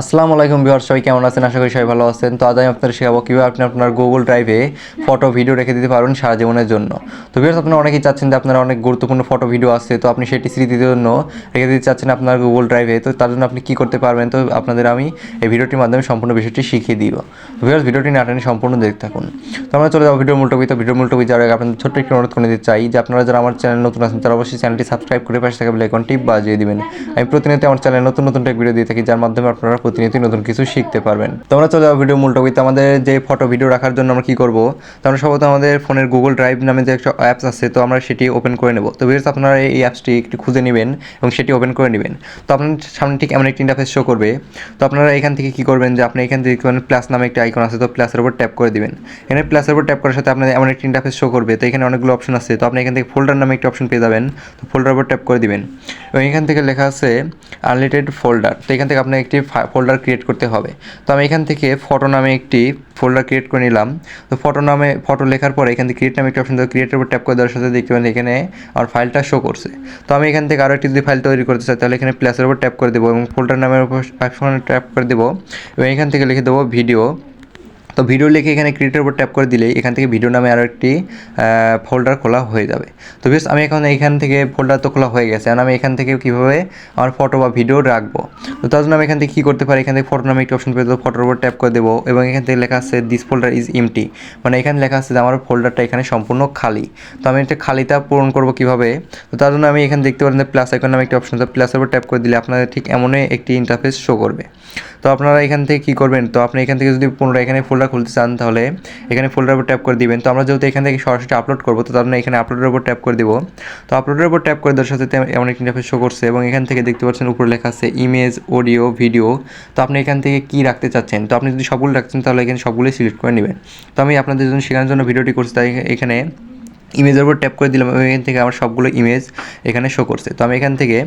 আসসালামু আলাইকুম বিহার সবাই কেমন আছেন? আশা করি সবাই ভালো আছেন। তো আজ আমি আপনাদের শেখাবো কীভাবে আপনি আপনার গুগল ড্রাইভে ফটো ভিডিও রেখে দিতে পারবেন সারা জীবনের জন্য। তো বিহার আপনারা অনেকেই চাচ্ছেন যে আপনার অনেক গুরুত্বপূর্ণ ফটো ভিডিও আছে, তো আপনি সেটি স্মৃতির জন্য রেখে দিতে চাচ্ছেন আপনার গুগল ড্রাইভে তো তার জন্য আপনি কী করতে পারবেন? তো আপনাদের আমি এই ভিডিওটির মাধ্যমে সম্পূর্ণ বিষয়টি শিখিয়ে দিব। বিহার ভিডিওটি না টেনে সম্পূর্ণ দেখতে থাকুন। তো আমরা চলে যাব ভিডিও মুলটবি তো। ভিডিও মুলটবি যাওয়ার আগে আপনাদের ছোট্ট একটি অনুরোধ করে দিতে চাই যে আপনারা যারা আমার চ্যানেল নতুন আছেন, তারা অবশ্যই চ্যানেলটি সাবস্ক্রাইব করে পাশে থাকা বেল আইকনটি বাজিয়ে দিবেন। আমি প্রতিনিয়ত আমার চ্যানেলে নতুন নতুন টেক ভিডিও দিয়ে থাকি, যার মাধ্যমে আপনারা প্রতিনিয়ত নতুন কিছু শিখতে পারবেন। তোমরা চলে যাও ভিডিও মূল টপিক আমাদের যে ফটো ভিডিও রাখার জন্য আমরা কি করব? তো আমরা সর্বত আমাদের ফোনের গুগল ড্রাইভ নামে যে একটা অ্যাপস আছে, তো আমরা সেটি ওপেন করে নেব। তো ভিউয়ার্স আপনারা এই অ্যাপসটি একটু খুঁজে নেবেন এবং সেটি ওপেন করে নেবেন। তো আপনার সামনে ঠিক এমন একটি ইন্টারফেস শো করবে। তো আপনারা এখান থেকে কি করবেন যে আপনি এখান থেকে প্লাস নামে একটা আইকন আছে, তো প্লাসের উপর ট্যাপ করে দিবেন। এখানে প্লাসের উপর ট্যাপ করার সাথে আপনার এমন একটি ইন্টারফেস শো করবে। তো এখানে অনেকগুলো অপশন আছে। তো আপনি এখান থেকে ফোল্ডার নামে একটা অপশন পেয়ে যাবেন। তো ফোল্ডার উপর ট্যাপ করে দিবেন। এবং এখান থেকে লেখা আছে আনলিটেড ফোল্ডার তো এখান থেকে আপনার একটি ফোল্ডার ক্রিয়েট করতে হবে। তো আমি এখান থেকে ফটো নামে একটি ফোল্ডার ক্রিয়েট করে নিলাম। তো ফটো নামে ফটো লেখার পরে এখান থেকে ক্রিয়েট নামে একটা অপশন ক্রিয়েটের উপর ট্যাপ করে দেওয়ার সাথে দেখতে পাবেন এখানে আমার ফাইলটা শো করছে। তো আমি এখান থেকে আরও একটি যদি ফাইল তৈরি করতে চাই, তাহলে এখানে প্লাসের উপর ট্যাপ করে দেবো এবং ফোল্ডার নামের উপর অপশনে ট্যাপ করে দেবো এবং এখান থেকে লিখে দেবো ভিডিও তো ভিডিও লিখে এখানে ক্রিয়েটের উপর ট্যাপ করে দিলেই এখান থেকে ভিডিও নামে আরও একটি ফোল্ডার খোলা হয়ে যাবে। তো বেশ আমি এখন এইখান থেকে ফোল্ডার তো খোলা হয়ে গেছে। এখন আমি এখান থেকে কীভাবে আমার ফটো বা ভিডিও রাখব? তো তার জন্য আমি এখান থেকে কী করতে পারি? এখান থেকে ফটো নামে একটি অপশন পেয়ে দেবো ফটোর উপর ট্যাপ করে দেবো এবং এখান থেকে লেখা আছে দিস ফোল্ডার ইজ ইমটি মানে এখানে লেখা আছে যে আমার ফোল্ডারটা এখানে সম্পূর্ণ খালি। তো আমি এটা খালিটা পূরণ করব কীভাবে? তো তার জন্য আমি এখানে দেখতে পারেন যে প্লাস আইকন নামে একটি অপশন আছে প্লাসের উপর ট্যাপ করে দিলে আপনাদের ঠিক এমনই একটি ইন্টারফেস শো করবে। তো আপনারা এখান থেকে কী করবেন? তো আপনি এখান থেকে যদি পুনরায় এখানে ফোল্ডার খুলতে চান, তাহলে এখানে ফোল্ডার উপর ট্যাপ করে দিবেন। তো আমরা যেহেতু এখান থেকে সরাসরি আপলোড করব, তো তার এখানে আপলোডের উপর ট্যাপ করে দিব। তো আপলোডের উপর ট্যাপ করে দেওয়ার সাথে এমন একটি ইন্টারফেস শো করছে এবং এখান থেকে দেখতে পাচ্ছেন উপরে লেখা আছে ইমেজ অডিও ভিডিও তো আপনি এখান থেকে কী রাখতে চাচ্ছেন? তো আপনি যদি সবগুলো রাখছেন, তাহলে এখানে সবগুলোই সিলেক্ট করে নেবেন। তো আমি আপনাদের জন্য শেখানোর জন্য ভিডিওটি করছি, তাই এখানে ইমেজের উপর ট্যাপ করে দিলাম এবং এখান থেকে আমার সবগুলো ইমেজ এখানে শো করছে। তো আমি এখান থেকে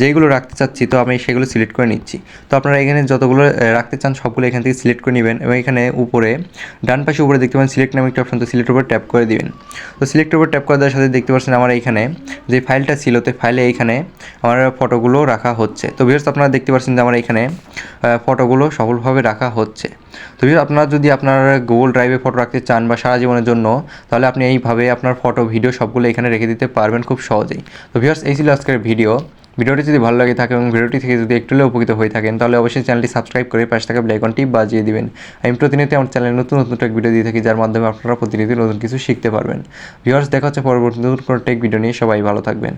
যেইগুলো রাখতে চাচ্ছি, তো আমি সেগুলো সিলেক্ট করে নিচ্ছি। তো আপনারা এখানে যতগুলো রাখতে চান সবগুলো এখান থেকে সিলেক্ট করে নেবেন এবং এখানে উপরে, ডান পাশে উপরে দেখতে পাচ্ছেন সিলেক্ট নামে একটা অপশন তো সিলেক্টের উপর ট্যাপ করে দিবেন। তো সিলেক্টের উপর ট্যাপ করে দেওয়ার সাথে দেখতে পাচ্ছেন আমার এখানে যে ফাইলটা ছিল, তো ফাইলে এইখানে আমার ফটোগুলো রাখা হচ্ছে। তো ভিউয়ার্স আপনারা দেখতে পাচ্ছেন যে আমার এখানে ফটোগুলো সফলভাবে রাখা হচ্ছে। তো ভিউয়ার্স আপনারা যদি আপনার গুগল ড্রাইভে ফটো রাখতে চান বা সারা জীবনের জন্য, তাহলে আপনি এইভাবে আপনার ফটো ভিডিও সবগুলো এখানে রেখে দিতে পারবেন খুব সহজেই। তো ভিউয়ার্স এই ছিল আজকের ভিডিও ভিডিওটি যদি ভালো লাগে থাকে এবং ভিডিওটি থেকে যদি একটু হলেও উপকৃত হয়ে থাকেন, তাহলে অবশ্যই চ্যানেলটি সাবস্ক্রাইব করে পাশে থাকা ব্লাইকনটি বাজিয়ে দিবেন। আমি প্রতিনিয়ত আমার চ্যানেলে নতুন নতুন টেক ভিডিও দিয়ে থাকি, যার মাধ্যমে আপনারা প্রতিনিয়ত নতুন কিছু শিখতে পারবেন। ভিউয়ার্স দেখা হচ্ছে পরবর্তী নতুন কোনো টেক ভিডিও নিয়ে। সবাই ভালো থাকবেন।